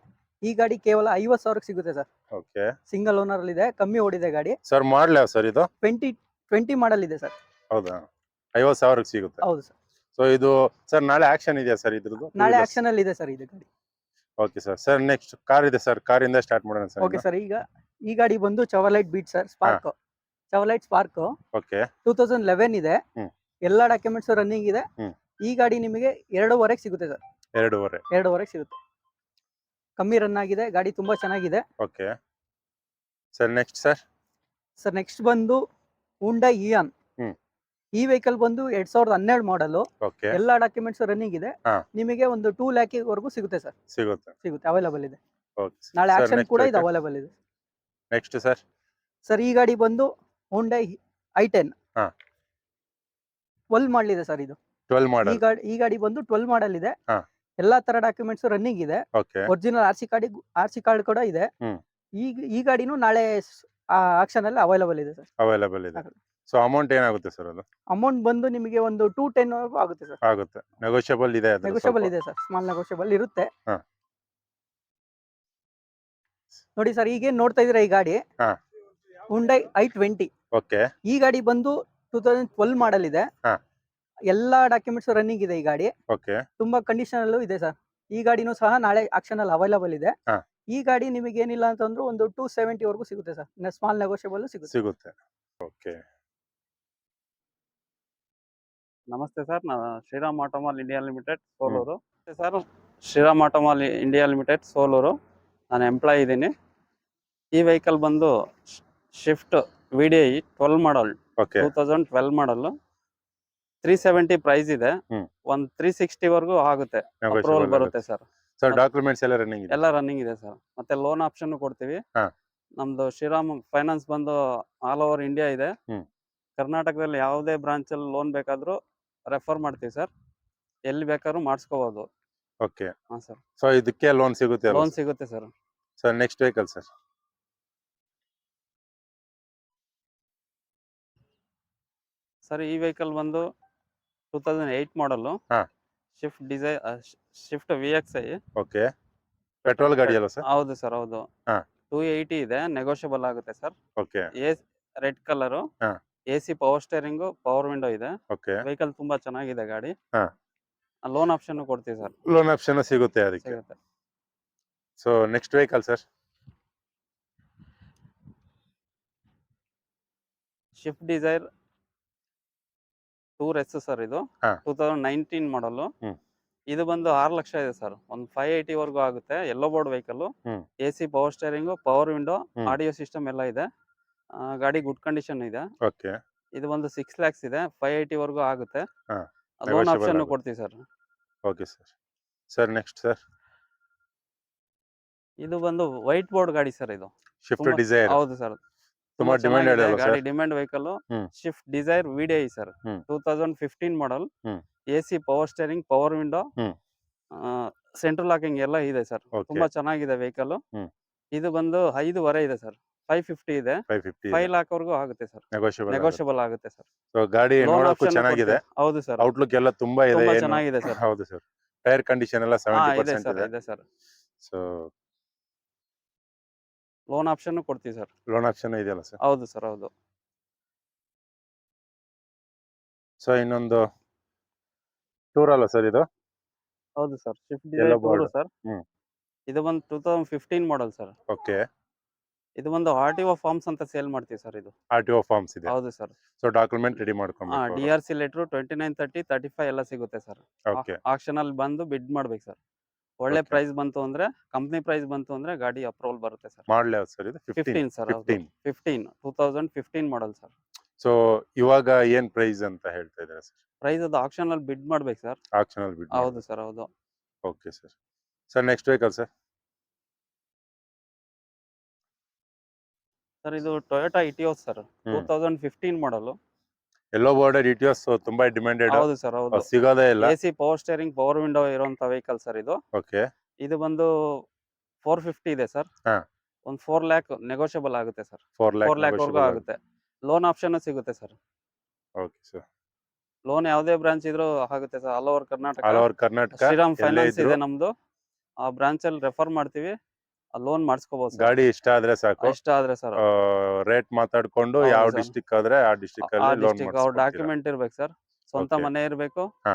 [SPEAKER 4] ಈ ಗಾಡಿ ಕೇವಲ ಐವತ್ತು ಸಾವಿರಕ್ಕೆ ಸಿಗುತ್ತೆ ಸರ್.
[SPEAKER 1] ಓಕೆ.
[SPEAKER 4] ಸಿಂಗಲ್ ಓನರ್ ಅಲ್ಲಿ ಇದೆ ಕಮ್ಮಿ ಓಡಿದೆ ಗಾಡಿ.
[SPEAKER 1] ಸರ್ ಮಾಡ್ಲ ಸರ್ ಇದು?
[SPEAKER 4] ಟ್ವೆಂಟಿ ಟ್ವೆಂಟಿ ಮಾಡಲ್ ಇದೆ ಸರ್.
[SPEAKER 1] ಹೌದಾ? ಐವತ್ತು ಸಾವಿರಕ್ಕೆ ಸಿಗುತ್ತೆ.
[SPEAKER 4] ಹೌದು ಸರ್.
[SPEAKER 1] ಸೊ ಇದು ಸರ್ ನಾಳೆ ಆಕ್ಷನ್ ಇದೆಯಾ ಸರ್ ಇದ್ರದ್ದು?
[SPEAKER 4] ನಾಳೆ ಆಕ್ಷನ್ ಅಲ್ಲಿ ಇದೆ ಸರ್ ಇದು ಗಾಡಿ.
[SPEAKER 1] Okay sir. Sir next car ಇದೆ ಸರ್. ಕಾರಿಂದ ಸ್ಟಾರ್ಟ್ ಮಾಡೋಣ
[SPEAKER 4] ಓಕೆ
[SPEAKER 1] ಸರ್
[SPEAKER 4] ಸರ್ ಈಗ ಈ ಗಾಡಿ ಬಂದು Chevrolet Beat sir Spark Chevrolet Spark
[SPEAKER 1] okay.
[SPEAKER 4] Two thousand eleven ಇದೆ. ಎಲ್ಲ ಡಾಕ್ಯುಮೆಂಟ್ಸ್ ರನ್ನಿಂಗ್ ಇದೆ. ಈ ಗಾಡಿ ನಿಮಗೆ ಎರಡೂವರೆಗೆ ಸಿಗುತ್ತೆ ಸರ್.
[SPEAKER 1] ಎರಡೂವರೆ.
[SPEAKER 4] ಎರಡೂವರೆಗೆ ಸಿಗುತ್ತೆ. ಕಮ್ಮಿ ರನ್ ಆಗಿದೆ ಗಾಡಿ ತುಂಬಾ ಚೆನ್ನಾಗಿದೆ.
[SPEAKER 1] Okay. Sir next sir.
[SPEAKER 4] Sir next ಬಂದು ಹುಂಡಾ ಇಯಾನ್. ಈ ವೆಹಿಕಲ್ ಬಂದು ಎರಡ್ ಸಾವಿರದ ಹನ್ನೆರಡು ಮಾಡಲು ಎಲ್ಲಾ ಡಾಕ್ಯುಮೆಂಟ್ಸ್ ರನ್ನಿಂಗ್ ಇದೆ. ನಿಮಗೆ ಒಂದು ಟೂ ಲ್ಯಾಕ್ ವರೆಗೂ ಸಿಗುತ್ತೆ ಸರ್.
[SPEAKER 1] ಸಿಗುತ್ತೆ.
[SPEAKER 4] ಸಿಗುತ್ತೆ ಅವೈಲಬಲ್ ಇದೆ. ನಾಳೆ ಆಕ್ಷನ್ ಕೂಡ ಇದು ಅವೈಲಬಲ್ ಇದೆ.
[SPEAKER 1] ನೆಕ್ಸ್ಟ್ ಸರ್
[SPEAKER 4] ಸರ್ ಈ ಗಾಡಿ ಬಂದು ಹುಂಡೈ ಐ ಟೆನ್
[SPEAKER 1] ಹಾ.
[SPEAKER 4] ಟ್ವೆಲ್ ಮಾಡಲಿದೆ ಸರ್ ಇದು.
[SPEAKER 1] ಟ್ವೆಲ್
[SPEAKER 4] ಈ
[SPEAKER 1] ಮಾಡಲ್
[SPEAKER 4] ಗಾಡಿ ಈ ಗಾಡಿ ಬಂದು ಟ್ವೆಲ್ ಮಾಡಲ್ ಇದೆ.
[SPEAKER 1] ಹಾ.
[SPEAKER 4] ಎಲ್ಲಾ ತರ ಡಾಕ್ಯುಮೆಂಟ್ಸ್ ರನ್ನಿಂಗ್ ಇದೆ.
[SPEAKER 1] Okay
[SPEAKER 4] original R C card R C card ಕೂಡ ಇದೆ.
[SPEAKER 1] ಹ್ಮ್.
[SPEAKER 4] ಈ ಗಾಡಿನೂ ನಾಳೆ ಆಕ್ಷನ್ ಅಲ್ಲಿ ಅವೈಲಬಲ್ ಇದೆ ಸರ್
[SPEAKER 1] ಅವೈಲಬಲ್ ಇದೆ. ಸೊ ಅಮೌಂಟ್ ಏನಾಗುತ್ತೆ ಸರ್ ಅದು?
[SPEAKER 4] ಅಮೌಂಟ್ ಬಂದು ನಿಮಗೆ ಒಂದು ಟೂ ಟೆನ್ ವರೆಗೂ ಆಗುತ್ತೆ ಸರ್
[SPEAKER 1] ಆಗುತ್ತೆ. ನೆಗೋಷಿಯಬಲ್ ಇದೆ ಅದು
[SPEAKER 4] ನೆಗೋಷಿಯಬಲ್
[SPEAKER 1] ಸ್ವಲ್ಪ.
[SPEAKER 4] ಇದೆ ಸರ್ ಸ್ಮಾಲ್ ನೆಗೋಷಿಯಬಲ್ ಇರುತ್ತೆ.
[SPEAKER 1] ಹಾ.
[SPEAKER 4] ನೋಡಿ ಸರ್ ಈಗೇನ್ ನೋಡ್ತಾ ಇದೀರ ಈ ಗಾಡಿ?
[SPEAKER 1] ಹಾ.
[SPEAKER 4] Hyundai i twenty
[SPEAKER 1] okay.
[SPEAKER 4] ಈ ಗಾಡಿ ಬಂದು ಟೂ ತೌಸಂಡ್ ಟ್ವೆಲ್ ಮಾಡಲ್ ಇದೆ.
[SPEAKER 1] ಹಾ.
[SPEAKER 4] ಎಲ್ಲಾ ಡಾಕ್ಯುಮೆಂಟ್ಸ್ ರನ್ನಿಂಗ್ ಇದೆ ಈ ಗಾಡಿ.
[SPEAKER 1] ಓಕೆ.
[SPEAKER 4] ತುಂಬಾ ಕಂಡೀಷನ್ ಅಲ್ಲೂ ಇದೆ ಸರ್. ಈ ಗಾಡಿನೂ ಸಹ ನಾಳೆ ಆಕ್ಷನ್ ಅಲ್ಲಿ ಅವೈಲಬಲ್ ಇದೆ.
[SPEAKER 1] ಹಾ.
[SPEAKER 4] ಈ ಗಾಡಿ ನಿಮಗೆ ಏನಿಲ್ಲ ಅಂತಂದ್ರೂ ಒಂದು ಟೂ ಸೆವೆಂಟಿ ವರೆಗೂ ಸಿಗುತ್ತೆ ಸರ್. ಸ್ಮಾಲ್ ನೆಗೋಷಿಯಬಲ್ ಸಿಗುತ್ತೆ.
[SPEAKER 1] ಸಿಗುತ್ತೆ. ಓಕೆ.
[SPEAKER 3] ನಮಸ್ತೆ ಸರ್ ನಾನು Shriram Automall India Limited Soluru. Sir Shriram Automall India Limited Soluru. ನಾನು ಎಂಪ್ಲಾಯ್ ಇದ್ದೀನಿ. ಈ ವೆಹಿಕಲ್ ಬಂದು Swift V D I twelve model
[SPEAKER 1] okay
[SPEAKER 3] two thousand twelve model three seventy price ಇದೆ. ಒಂದ್ ತ್ರೀ ಸಿಕ್ಸ್ಟಿವರೆಗೂ ಆಗುತ್ತೆ. ಅಪ್ರೂವಲ್ ಬರುತ್ತೆ ಸರ್
[SPEAKER 1] ಸರ್ ಡಾಕ್ಯುಮೆಂಟ್ಸ್ ಎಲ್ಲ ರನ್ನಿಂಗ್ ಇದೆ.
[SPEAKER 3] ಎಲ್ಲ ರನ್ನಿಂಗ್ ಇದೆ ಸರ್ ಮತ್ತೆ ಲೋನ್ ಆಪ್ಷನ್ ಕೊಡ್ತೀವಿ. ನಮ್ದು ಶ್ರೀರಾಮ್ ಫೈನಾನ್ಸ್ ಬಂದು ಆಲ್ ಓವರ್ ಇಂಡಿಯಾ ಇದೆ. ಕರ್ನಾಟಕದಲ್ಲಿ ಯಾವುದೇ ಬ್ರಾಂಚ್ ಅಲ್ಲಿ ಲೋನ್ ಬೇಕಾದ್ರೂ ರೆಫರ್ ಮಾಡ್ತೀವಿ ಸರ್ ಎಲ್ಲಿ ಬೇಕಾದ್ರೂ ಮಾಡಿಸ್ಕೋಬಹುದು
[SPEAKER 1] ಓಕೆ
[SPEAKER 3] ಹಾ ಸರ್
[SPEAKER 1] ಸೊ ಇದಕ್ಕೆ ಲೋನ್ ಸಿಗುತ್ತೆ
[SPEAKER 3] ಲೋನ್ ಸಿಗುತ್ತೆ sir
[SPEAKER 1] sir next vehicle sir
[SPEAKER 3] sir ಈ ವೆಹಿಕಲ್ ಬಂದು ಟೂ ತೌಸಂಡ್ ಏಯ್ಟ್ ಮಾಡಲು
[SPEAKER 1] ಹಾ.
[SPEAKER 3] Swift Dzire Swift V X I
[SPEAKER 1] okay. Petrol ಗಾಡಿ ಅಲ್ಲ ಸರ್
[SPEAKER 3] ಹೌದು ಸರ್ ಹೌದು. ಟೂ ಏಯ್ಟಿ ಇದೆ ನೆಗೋಷಿಯಬಲ್ ಆಗುತ್ತೆ sir
[SPEAKER 1] okay.
[SPEAKER 3] A red colour. A C power steering power window ಇದೆ.
[SPEAKER 1] ಓಕೆ.
[SPEAKER 3] ವೆಹಿಕಲ್ ತುಂಬಾ ಚೆನ್ನಾಗಿದೆ ಗಾಡಿ. ಲೋನ್ ಆಪ್ಷನ್ ಕೊಡ್ತೀವಿ ಸರ್
[SPEAKER 1] ಲೋನ್ ಆಪ್ಷನ್ ಸಿಗುತ್ತೆ ಅದಕ್ಕೆ.
[SPEAKER 3] ಸಿಗುತ್ತೆ.
[SPEAKER 1] So next vehicle sir
[SPEAKER 3] Swift Dzire tour S sir ಇದು. Two thousand nineteen model. ಇದು ಬಂದು ಆರು ಲಕ್ಷ ಇದೆ ಸರ್ ಒಂದು ಫೈವ್ ಏಯ್ಟಿ ವರ್ಗೂ ಆಗುತ್ತೆ yellow board vehicle. A C power steering power window. Audio system ಎಲ್ಲ ಇದೆ ಗಾಡಿ ಗುಡ್ ಕಂಡೀಷನ್ ಇದೆ
[SPEAKER 1] ಓಕೆ
[SPEAKER 3] ಇದು ಒಂದು ಸಿಕ್ಸ್ ಲ್ಯಾಕ್ಸ್ ಇದೆ ಫೈವ್ ಏಯ್ಟಿ ವರ್ಗೂ ಆಗುತ್ತೆ. Loan option. ಕೊಡ್ತೀವಿ sir
[SPEAKER 1] okay sir sir next sir
[SPEAKER 3] ಇದು ಬಂದು ವೈಟ್ ಬೋರ್ಡ್ ಗಾಡಿ ಸರ್ ಇದು.
[SPEAKER 1] ಶಿಫ್ಟ್ ಡಿಸೈರ್
[SPEAKER 3] ಹೌದು ಸರ್.
[SPEAKER 1] ತುಂಬಾ ಡಿಮ್ಯಾಂಡ್
[SPEAKER 3] ಗಾಡಿ demand vehicle Swift Dzire VDI I sir. Two thousand fifteen model
[SPEAKER 1] hmm.
[SPEAKER 3] A C power steering power window central locking ಎಲ್ಲ ಇದೆ ಸರ್. ತುಂಬಾ ಚೆನ್ನಾಗಿದೆ ವೆಹಿಕಲ್ ಇದು ಬಂದು ಐದುವರೆ ಇದೆ ಸರ್. ಫೈವ್ ಫಿಫ್ಟಿ ಇದೆ.
[SPEAKER 1] ಫೈವ್
[SPEAKER 3] ಲಾಕ್ ವರೆಗೂ ಆಗುತ್ತೆ ಸರ್.
[SPEAKER 1] ನೆಗೋಷಿಯಬಲ್
[SPEAKER 3] ಆಗುತ್ತೆ. ಸರ್.
[SPEAKER 1] ಸೊ ಗಾಡಿ ನೋಡೋಕ್ಕೂ ಚೆನ್ನಾಗಿದೆ.
[SPEAKER 3] ಹೌದು ಸರ್.
[SPEAKER 1] ಔಟ್ಲುಕ್ ಎಲ್ಲ ತುಂಬಾ ಇದೆ.
[SPEAKER 3] ತುಂಬಾ ಚೆನ್ನಾಗಿದೆ ಸರ್.
[SPEAKER 1] ಹೌದು ಸರ್. ಟೈರ್ ಕಂಡೀಷನ್ ಎಲ್ಲ ಸೆವೆಂಟಿ ಪರ್ಸೆಂಟ್ ಇದೆ.
[SPEAKER 3] ಸರ್.
[SPEAKER 1] ಸೊ
[SPEAKER 3] ಲೋನ್ ಆಪ್ಷನ್ ಕೊಡ್ತೀವಿ ಸರ್
[SPEAKER 1] ಲೋನ್ ಆಪ್ಷನ್ ಇದೆಯಲ್ಲ ಸರ್
[SPEAKER 3] ಹೌದು ಸರ್ ಹೌದು.
[SPEAKER 1] ಸೊ ಇನ್ನೊಂದು ಟೂರ್ ಅಲ್ಲ ಸರ್ ಇದು?
[SPEAKER 3] ಹೌದು ಸರ್
[SPEAKER 1] Yellow.
[SPEAKER 3] Sir
[SPEAKER 1] hmm.
[SPEAKER 3] ಇದು ಬಂದು two thousand fifteen model sir
[SPEAKER 1] okay
[SPEAKER 3] ಇದು ಒಂದು ಆರ್ ಟಿ ಒ ಫಾರ್ಮ್ಸ್ ಅಂತ ಸೇಲ್ ಮಾಡ್ತೀವಿ ಸರ್ ಇದು.
[SPEAKER 1] ಆರ್ ಟಿ ಒ ಫಾರ್ಮ್ಸ್ ಇದೆ.
[SPEAKER 3] ಹೌದು ಸರ್
[SPEAKER 1] ಸೊ ಡಾಕ್ಯುಮೆಂಟ್ ರೆಡಿ
[SPEAKER 3] ಮಾಡ್ಕೊಂಡು
[SPEAKER 1] ಮಾಡ್ಕೊಬೇಕು
[SPEAKER 3] D R C letter twenty nine thirty thirty five ಎಲ್ಲ ಸಿಗುತ್ತೆ ಸರ್
[SPEAKER 1] ಓಕೆ
[SPEAKER 3] ಆಕ್ಷನ್ ಅಲ್ಲಿ ಬಂದು ಬಿಡ್ ಮಾಡ್ಬೇಕು ಸರ್ ಒಳ್ಳೆ ಪ್ರೈಸ್ ಬಂತು ಅಂದ್ರೆ ಕಂಪ್ನಿ ಪ್ರೈಸ್ ಬಂತು ಅಂದ್ರೆ ಗಾಡಿ ಅಪ್ರೂವಲ್ ಬರುತ್ತೆ ಸರ್.
[SPEAKER 1] ಮಾಡ್ಲೇ ಯಾವ್ದು ಸರ್ ಇದು? Fifteen
[SPEAKER 3] sir
[SPEAKER 1] fifteen.
[SPEAKER 3] Two thousand fifteen model sir.
[SPEAKER 1] So ಇವಾಗ ಏನ್ ಪ್ರೈಸ್ ಅಂತ ಹೇಳ್ತಾ ಇದ್ದಾರೆ ಸರ್?
[SPEAKER 3] ಪ್ರೈಸ್ ಅದು ಆಕ್ಷನ್ ಅಲ್ಲಿ ಬಿಡ್ ಮಾಡ್ಬೇಕು ಸರ್.
[SPEAKER 1] ಆಕ್ಷನ್ ಅಲ್ಲಿ ಬಿಡ್
[SPEAKER 3] ಹೌದು ಸರ್ ಹೌದು.
[SPEAKER 1] Okay sir. Sir next vehicle sir?
[SPEAKER 3] Sir ಇದು Toyota Etios sir. Two thousand fifteen model.
[SPEAKER 1] Yellow board Etios ತುಂಬಾ ಡಿಮ್ಯಾಂಡೆಡ್
[SPEAKER 3] ಹೌದು ಸರ್ ಹೌದು.
[SPEAKER 1] ಸಿಗೋದೇ ಇಲ್ಲ.
[SPEAKER 3] AC power steering power window ಇರುವಂತ ವೆಹಿಕಲ್ ಸರ್ ಇದು.
[SPEAKER 1] ಓಕೆ
[SPEAKER 3] ಇದು ಬಂದು ಫೋರ್ ಫಿಫ್ಟಿ ಇದೆ ಸರ್
[SPEAKER 1] ಹಾ.
[SPEAKER 3] ಒಂದು ಫೋರ್ ಲ್ಯಾಕ್ ನೆಗೋಷಿಯಬಲ್ ಆಗುತ್ತೆ ಸರ್
[SPEAKER 1] ಫೋರ್
[SPEAKER 3] ಫೋರ್ ಲ್ಯಾಕ್ ವರ್ಗೂ ಆಗುತ್ತೆ. ಲೋನ್ ಆಪ್ಷನ್ ಸಿಗುತ್ತೆ ಸರ್
[SPEAKER 1] ಓಕೆ ಸರ್
[SPEAKER 3] ಲೋನ್ ಯಾವುದೇ ಬ್ರಾಂಚ್ ಇದ್ರೂ ಆಗುತ್ತೆ sir all over Karnataka
[SPEAKER 1] all over Karnataka
[SPEAKER 3] Shriram finance ಇದೆ ನಮ್ದು. ಆ ಬ್ರಾಂಚ್ ಅಲ್ಲಿ ರೆಫರ್ ಮಾಡ್ತೀವಿ. ಲೋನ್ ಮಾಡಿಸ್ಕೋಬಹುದು
[SPEAKER 1] ಗಾಡಿ ಇಷ್ಟ ಆದ್ರೆ ಸಾಕು.
[SPEAKER 3] ಇಷ್ಟ ಆದ್ರೆ ಸರ್.
[SPEAKER 1] ರೇಟ್ ಮಾತಾಡ್ಕೊಂಡು ಯಾವ. ಡಿಸ್ಟಿಕ್ ಆದ್ರೆ ಆ ಡಿಸ್ಟಿಕ್
[SPEAKER 3] ಆ
[SPEAKER 1] ಅಲ್ಲಿ ಲೋನ್
[SPEAKER 3] ಡಿಸ್ಟಿಕ್ ಅವ್ರ ಡಾಕ್ಯುಮೆಂಟ್ ಇರ್ಬೇಕು ಸರ್. ಸ್ವಂತ
[SPEAKER 1] Okay.
[SPEAKER 3] ಮನೆ ಇರ್ಬೇಕು.
[SPEAKER 1] ಹಾ.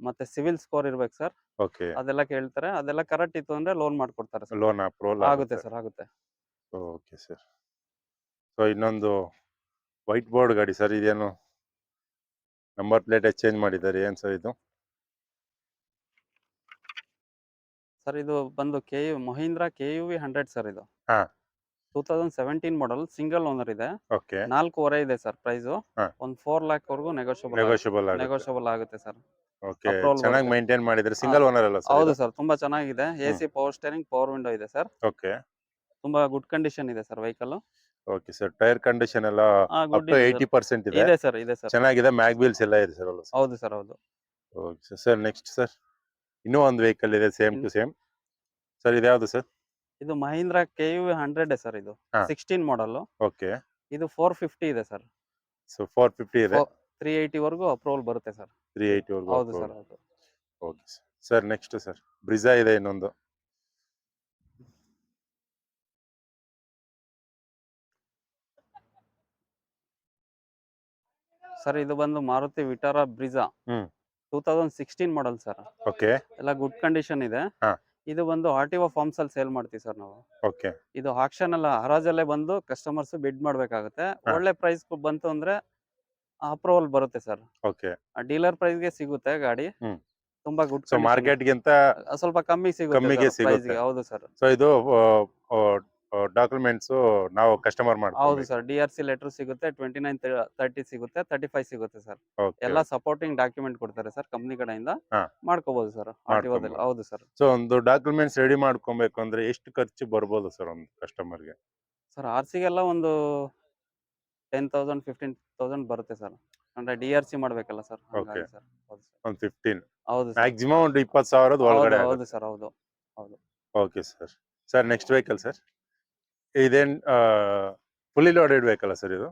[SPEAKER 3] ಮತ್ತೆ ಸಿವಿಲ್ ಸ್ಕೋರ್ ಇರ್ಬೇಕು ಸರ್.
[SPEAKER 1] ಓಕೆ
[SPEAKER 3] ಅದೆಲ್ಲ ಕೇಳ್ತಾರೆ. ಅದೆಲ್ಲ ಕರೆಕ್ಟ್ ಇತ್ತು ಅಂದ್ರೆ ಲೋನ್ ಮಾಡ್ಕೊಡ್ತಾರೆ ಸರ್.
[SPEAKER 1] ಲೋನ್ ಅಪ್ರೂವಲ್
[SPEAKER 3] ಆಗುತ್ತೆ. ಸರ್ ಆಗುತ್ತೆ.
[SPEAKER 1] ಓಕೆ ಸರ್ ಸೊ ಇನ್ನೊಂದು ವೈಟ್ ಬೋರ್ಡ್ ಗಾಡಿ ಸರ್ ಇದೇನು? ನಂಬರ್ ಪ್ಲೇಟ್ ಚೇಂಜ್ ಮಾಡಿದ್ದಾರೆ ಏನ್ ಸರ್ ಇದು?
[SPEAKER 3] ಸರ್ ಇದು ಬಂದು K U Mahindra K U V hundred sir ಇದು.
[SPEAKER 1] ಹಾ.
[SPEAKER 3] Two thousand seventeen model single owner ಇದೆ.
[SPEAKER 1] ಓಕೆ.
[SPEAKER 3] ನಾಲ್ಕೂವರೆ ಇದೆ ಸರ್ ಪ್ರೈಸ್
[SPEAKER 1] ಹಾ.
[SPEAKER 3] ಒಂದ್ ಫೋರ್ ಲ್ಯಾಕ್ ವರ್ಗು ನೆಗೋಷಿಯಬಲ್
[SPEAKER 1] ನೆಗೋಷಿಯಬಲ್ ಆಗುತ್ತೆ.
[SPEAKER 3] ನೆಗೋಷಿಯಬಲ್ ಆಗುತ್ತೆ ಸರ್.
[SPEAKER 1] ಓಕೆ.
[SPEAKER 3] Approval
[SPEAKER 1] ಚೆನ್ನಾಗಿ
[SPEAKER 3] ಬರುತ್ತೆ.
[SPEAKER 1] ಮೇಂಟೈನ್ ಮಾಡಿದ್ರೆ ಸಿಂಗಲ್ ಓನರ್ ಅಲ್ಲ
[SPEAKER 3] ಹೌದು
[SPEAKER 1] ಸರ್
[SPEAKER 3] ಸರ್ ತುಂಬಾ ಚೆನ್ನಾಗಿದೆ. A C power steering power window ಇದೆ ಸರ್.
[SPEAKER 1] ಓಕೆ.
[SPEAKER 3] ತುಂಬಾ ಗುಡ್ ಕಂಡೀಷನ್ ಇದೆ sir vehicle
[SPEAKER 1] okay sir tyre condition ಎಲ್ಲ up
[SPEAKER 3] good
[SPEAKER 1] to eighty percent ಇದೆ?
[SPEAKER 3] ಇದೆ ಸರ್ ಇದೆ ಸರ್.
[SPEAKER 1] ಚೆನ್ನಾಗಿದೆ ಮ್ಯಾಗ್ ವೀಲ್ಸ್ ಎಲ್ಲ ಇದೆ ಸರ್ ಅಲ್ಲ
[SPEAKER 3] ಹೌದು ಸರ್ ಹೌದು.
[SPEAKER 1] Okay sir next sir. ಇನ್ನೂ ಒಂದು ವೆಹಿಕಲ್ ಇದೆ ಸೇಮ್ ಟು ಸೇಮ್ ಸರ್ ಇದು ಯಾವ್ದು ಸರ್
[SPEAKER 3] ಇದು Mahindra K U hundred sir ಇದು.
[SPEAKER 1] ಹಾ.
[SPEAKER 3] ಸಿಕ್ಸ್ಟೀನ್ ಮಾಡಲ್
[SPEAKER 1] ಓಕೆ
[SPEAKER 3] ಇದು ಫೋರ್ ಫಿಫ್ಟಿ ಇದೆ ಸರ್
[SPEAKER 1] ಸೊ ಫೋರ್ ಫಿಫ್ಟಿ ಇದೆ.
[SPEAKER 3] ತ್ರೀ ಏಯ್ಟಿ ವರ್ಗೂ ಅಪ್ರೂವಲ್ ಬರುತ್ತೆ ಸರ್
[SPEAKER 1] ತ್ರೀ ಏಯ್ಟಿ ವರ್ಗು
[SPEAKER 3] ಹೌದು ಸರ್ ಹೌದು.
[SPEAKER 1] Okay sir next sir Brezza ಇದೆ ಇನ್ನೊಂದು.
[SPEAKER 3] ಸರ್ ಇದು ಬಂದು Maruti Vitara Brezza
[SPEAKER 1] hmm.
[SPEAKER 3] Two thousand sixteen model sir
[SPEAKER 1] okay
[SPEAKER 3] ಎಲ್ಲ ಗುಡ್ ಕಂಡೀಷನ್ ಇದೆ.
[SPEAKER 1] ಹಾ.
[SPEAKER 3] ಇದು ಬಂದು ಆರ್ ಟಿ ಒ ಫಾರ್ಮ್ಸ್ ಅಲ್ಲಿ ಸೇಲ್ ಮಾಡ್ತೀವಿ ಸರ್ ನಾವು.
[SPEAKER 1] ಓಕೆ
[SPEAKER 3] ಇದು ಆಕ್ಷನ್ ಅಲ್ಲ ಹರಾಜಲ್ಲೇ ಬಂದು ಕಸ್ಟಮರ್ಸ್ ಬಿಡ್ ಮಾಡ್ಬೇಕಾಗುತ್ತೆ. ಒಳ್ಳೆ ಪ್ರೈಸ್ ಬಂತು ಅಂದ್ರೆ ಅಪ್ರೂವಲ್ ಬರುತ್ತೆ ಸರ್
[SPEAKER 1] ಓಕೆ
[SPEAKER 3] ಡೀಲರ್ ಪ್ರೈಸ್ಗೆ ಸಿಗುತ್ತೆ ಗಾಡಿ.
[SPEAKER 1] ಹ್ಮ್.
[SPEAKER 3] ತುಂಬಾ ಗುಡ್
[SPEAKER 1] ಸೊ ಮಾರ್ಕೆಟ್ಗಿಂತ
[SPEAKER 3] ಸ್ವಲ್ಪ ಕಮ್ಮಿ ಸಿಗುತ್ತೆ
[SPEAKER 1] ಕಮ್ಮಿಗೆ
[SPEAKER 3] sir, price
[SPEAKER 1] ಸಿಗುತ್ತೆ.
[SPEAKER 3] ಹೌದು ಸರ್
[SPEAKER 1] ಸೊ ಇದು ಡಾಕ್ಯುಮೆಂಟ್ಸ್ ನಾವು ಕಸ್ಟಮರ್
[SPEAKER 3] ಹೌದು
[SPEAKER 1] ಮಾಡ್ತೀವಿ
[SPEAKER 3] sir. D R C letter ಸಿಗುತ್ತೆ ಟ್ವೆಂಟಿ ನೈನ್ ತರ್ಟಿ ಸಿಗುತ್ತೆ ತರ್ಟಿ ಫೈವ್ ಸಿಗುತ್ತೆ ಸರ್. ಎಲ್ಲ ಸಪೋರ್ಟಿಂಗ್ ಡಾಕ್ಯುಮೆಂಟ್ ಕೊಡ್ತಾರೆ ಸರ್ ಕಂಪನಿ ಕಡೆಯಿಂದ.
[SPEAKER 1] ಹಾ.
[SPEAKER 3] ಮಾಡ್ಕೋಬಹುದು ಸರ್
[SPEAKER 1] ಮಾಡ್ಕೊಬೋದು.
[SPEAKER 3] ಹೌದು ಸರ್.
[SPEAKER 1] ಸೊ ಒಂದು ಡಾಕ್ಯುಮೆಂಟ್ಸ್ ರೆಡಿ ಮಾಡ್ಕೊಬೇಕು ಅಂದ್ರೆ ಎಷ್ಟು ಖರ್ಚು ಬರ್ಬೋದು ಸರ್ ಒಂದು ಕಸ್ಟಮರ್ಗೆ?
[SPEAKER 3] ಸರ್ ಆರ್ ಸಿಗೆಲ್ಲ ಒಂದು ಟೆನ್ ತೌಸಂಡ್ ಫಿಫ್ಟೀನ್ ತೌಸಂಡ್ ಬರುತ್ತೆ ಸರ್. ಅಂದ್ರೆ ಡಿ ಆರ್ ಸಿ ಮಾಡ್ಬೇಕಲ್ಲ ಸರ್
[SPEAKER 1] Okay.
[SPEAKER 3] ಹೌದು ಸರ್.
[SPEAKER 1] ಒಂದು ಫಿಫ್ಟೀನ್.
[SPEAKER 3] ಹೌದು sir.
[SPEAKER 1] ಮ್ಯಾಕ್ಸಿಮಮ್ ಒಂದು ಇಪ್ಪತ್ತು ಸಾವಿರದ
[SPEAKER 3] ಹೌದು
[SPEAKER 1] ಒಳಗಡೆ
[SPEAKER 3] ಹೌದು ಸರ್ ಹೌದು.
[SPEAKER 1] Okay sir. Sir next vehicle sir? ಇದೇನ್ ಫುಲ್ಲಿ ಲೋಡೆಡ್ ವೆಹಿಕಲ್ ಸರ್ ಇದು?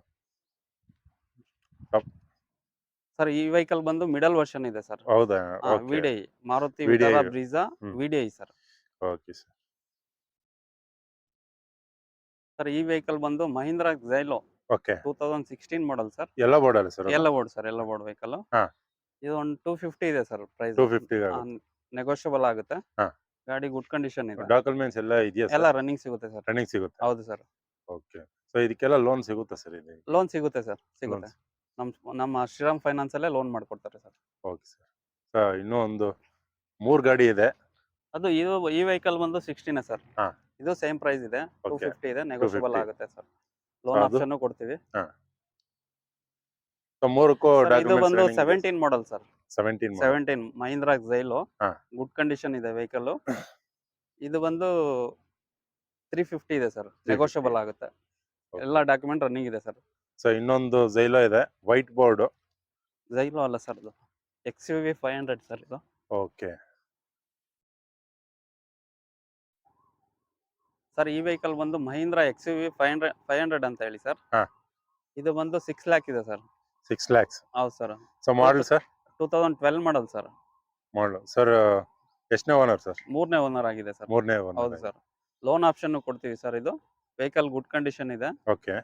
[SPEAKER 3] ಸರ್ ಈ ವೆಹಿಕಲ್ ಬಂದು ಮಿಡಲ್ ವರ್ಷನ್ ಇದೆ ಸರ್.
[SPEAKER 1] ಹೌದಾ?
[SPEAKER 3] VDI Maruti. Vitara Brezza VDI sir.
[SPEAKER 1] Okay sir.
[SPEAKER 3] Sir ಈ ವೆಹಿಕಲ್ ಬಂದು Mahindra Xylo
[SPEAKER 1] okay.
[SPEAKER 3] Two thousand sixteen model sir.
[SPEAKER 1] Yellow board sir
[SPEAKER 3] yellow board sir yellow board vehicle. ಇದು ಒಂದು ಟೂ ಫಿಫ್ಟಿ ಇದೆ sir price.
[SPEAKER 1] Two fifty
[SPEAKER 3] negotiable ಆಗುತ್ತೆ. ಗಾಡಿ ಗುಡ್ ಕಂಡೀಷನ್ ಇದೆ.
[SPEAKER 1] ಡಾಕ್ಯುಮೆಂಟ್ಸ್ ಎಲ್ಲ ಇದೆಯಾ
[SPEAKER 3] ಎಲ್ಲ ರನ್ನಿಂಗ್ ಸಿಗುತ್ತೆ ಸರ್.
[SPEAKER 1] ರನ್ನಿಂಗ್ ಸಿಗುತ್ತೆ.
[SPEAKER 3] ಹೌದು ಸರ್.
[SPEAKER 1] ಓಕೆ. ಸೊ ಇದಕ್ಕೆಲ್ಲ ಲೋನ್ ಸಿಗುತ್ತಾ ಸರ್ ಇದು
[SPEAKER 3] ಲೋನ್ ಸಿಗುತ್ತೆ ಸರ್ ಸಿಗುತ್ತೆ. ನಮ್ಮ ನಮ್ಮ ಶ್ರೀರಾಮ್ ಫೈನಾನ್ಸ್ ಅಲ್ಲೇ ಲೋನ್ ಮಾಡ್ಕೊಡ್ತಾರೆ ಸರ್.
[SPEAKER 1] Okay sir. ಸರ್ ಇನ್ನೂ ಒಂದು ಮೂರು ಗಾಡಿ ಇದೆ.
[SPEAKER 3] ಅದು ಇದು ಈ ವೆಹಿಕಲ್ ಬಂದು ಸಿಕ್ಸ್ಟಿನೇ ಸರ್.
[SPEAKER 1] ಹಾ.
[SPEAKER 3] ಇದು ಸೇಮ್ ಪ್ರೈಸ್ ಇದೆ. ಟೂ. ಫಿಫ್ಟಿ ಇದೆ ನೆಗೋಷಿಯಬಲ್ ಆಗುತ್ತೆ ಸರ್. ಲೋನ್? ಆಪ್ಷನ್ ಕೊಡ್ತೀವಿ.
[SPEAKER 1] ಮೂರಕ್ಕೂ
[SPEAKER 3] ಇದು ಬಂದು seventeen model sir
[SPEAKER 1] seventeen
[SPEAKER 3] seventeen Mahindra Xylo good condition ಇದೆ ವೆಹಿಕಲ್ ಇದು ಬಂದು ತ್ರೀ ಫಿಫ್ಟಿ ಇದೆ ಸರ್ ನೆಗೋಷಿಯಬಲ್ ಆಗುತ್ತೆ. ಎಲ್ಲ ಡಾಕ್ಯುಮೆಂಟ್ ರನ್ನಿಂಗ್ ಇದೆ ಸರ್
[SPEAKER 1] ಸೊ ಇನ್ನೊಂದು ಜೈಲೋ ಇದೆ. ವೈಟ್ ಬೋರ್ಡ್
[SPEAKER 3] ಜೈಲೋ ಅಲ್ಲ ಸರ್ ಇದು. X U V five hundred sir ಇದು.
[SPEAKER 1] ಓಕೆ
[SPEAKER 3] ಸರ್ ಈ ವೆಹಿಕಲ್ ಬಂದು Mahindra X U V five hundred five hundred ಅಂತ ಹೇಳಿ ಸರ್ ಇದು ಬಂದು ಸಿಕ್ಸ್ ಲ್ಯಾಕ್ ಇದೆ ಸರ್
[SPEAKER 1] ಸಿಕ್ಸ್ ಲ್ಯಾಕ್ಸ್
[SPEAKER 3] ಹೌದು sir
[SPEAKER 1] so model sir
[SPEAKER 3] two thousand twelve model sir
[SPEAKER 1] model sir ಎಷ್ಟನೇ ಓನರ್ ಸರ್
[SPEAKER 3] ಮೂರನೇ ಓನರ್ ಆಗಿದೆ ಸರ್
[SPEAKER 1] ಮೂರನೇ
[SPEAKER 3] ಹೌದು
[SPEAKER 1] ಓನರ್
[SPEAKER 3] ಸರ್ ಲೋನ್ ಆಪ್ಷನ್ ಕೊಡ್ತೀವಿ ಸರ್ ಇದು. ವೆಹಿಕಲ್ ಗುಡ್ ಕಂಡೀಷನ್ ಇದೆ.
[SPEAKER 1] ಓಕೆ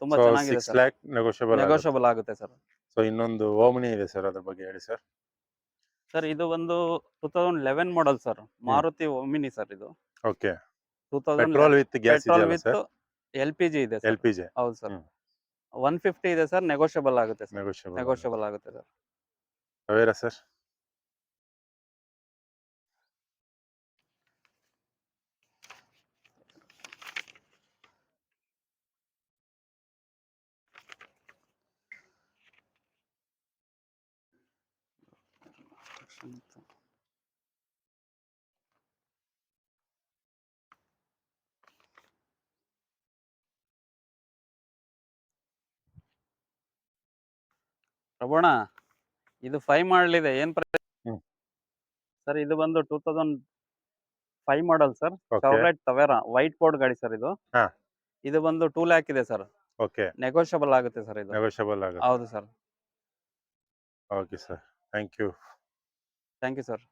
[SPEAKER 3] ತುಂಬಾ ಚೆನ್ನಾಗಿದೆ
[SPEAKER 1] ಸಿಕ್ಸ್ ಲ್ಯಾಕ್ ನೆಗೋಷಿಯಬಲ್
[SPEAKER 3] ನೆಗೋಷಿಯಬಲ್ ಆಗುತ್ತೆ. ಸರ್
[SPEAKER 1] ಸೊ ಇನ್ನೊಂದು ಓಮ್ನಿ ಇದೆ ಸರ್ ಅದ್ರ ಬಗ್ಗೆ ಹೇಳಿ ಸರ್
[SPEAKER 3] ಸರ್ ಇದು ಒಂದು two thousand eleven model sir Maruti Omni sir ಇದು.
[SPEAKER 1] Okay
[SPEAKER 3] two thousand
[SPEAKER 1] petrol with gas
[SPEAKER 3] petrol with L P G ಇದೆ
[SPEAKER 1] ಎಲ್ ಪಿ ಜಿ
[SPEAKER 3] ಹೌದು ಸರ್. ಒನ್ ಫಿಫ್ಟಿ ಇದೆ ಸರ್ ನೆಗೋಷಿಯಬಲ್ ಆಗುತ್ತೆ ಸರ್.
[SPEAKER 1] ನೆಗೋಷಿಯಬಲ್
[SPEAKER 3] ನೆಗೋಷಿಯಬಲ್ ಆಗುತ್ತೆ ಸರ್.
[SPEAKER 1] Tavera sir?
[SPEAKER 3] ಪ್ರಭುಣ ಇದು ಫೈ ಮಾಡಲಿದೆ ಏನ್. ಸರ್ ಇದು ಬಂದು two thousand five model sir.
[SPEAKER 1] Okay
[SPEAKER 3] Chevrolet Tavera white board ಗಾಡಿ ಸರ್ ಇದು. ಇದು ಬಂದು ಟೂ ಲ್ಯಾಕ್ ಇದೆ ಸರ್.
[SPEAKER 1] ಓಕೆ
[SPEAKER 3] ನೆಗೋಷಿಯಬಲ್ ಆಗುತ್ತೆ ಸರ್ ಇದು.
[SPEAKER 1] ನೆಗೋಷಿಯಬಲ್ ಆಗುತ್ತೆ.
[SPEAKER 3] ಹೌದು sir.
[SPEAKER 1] Okay sir thank you
[SPEAKER 3] thank you sir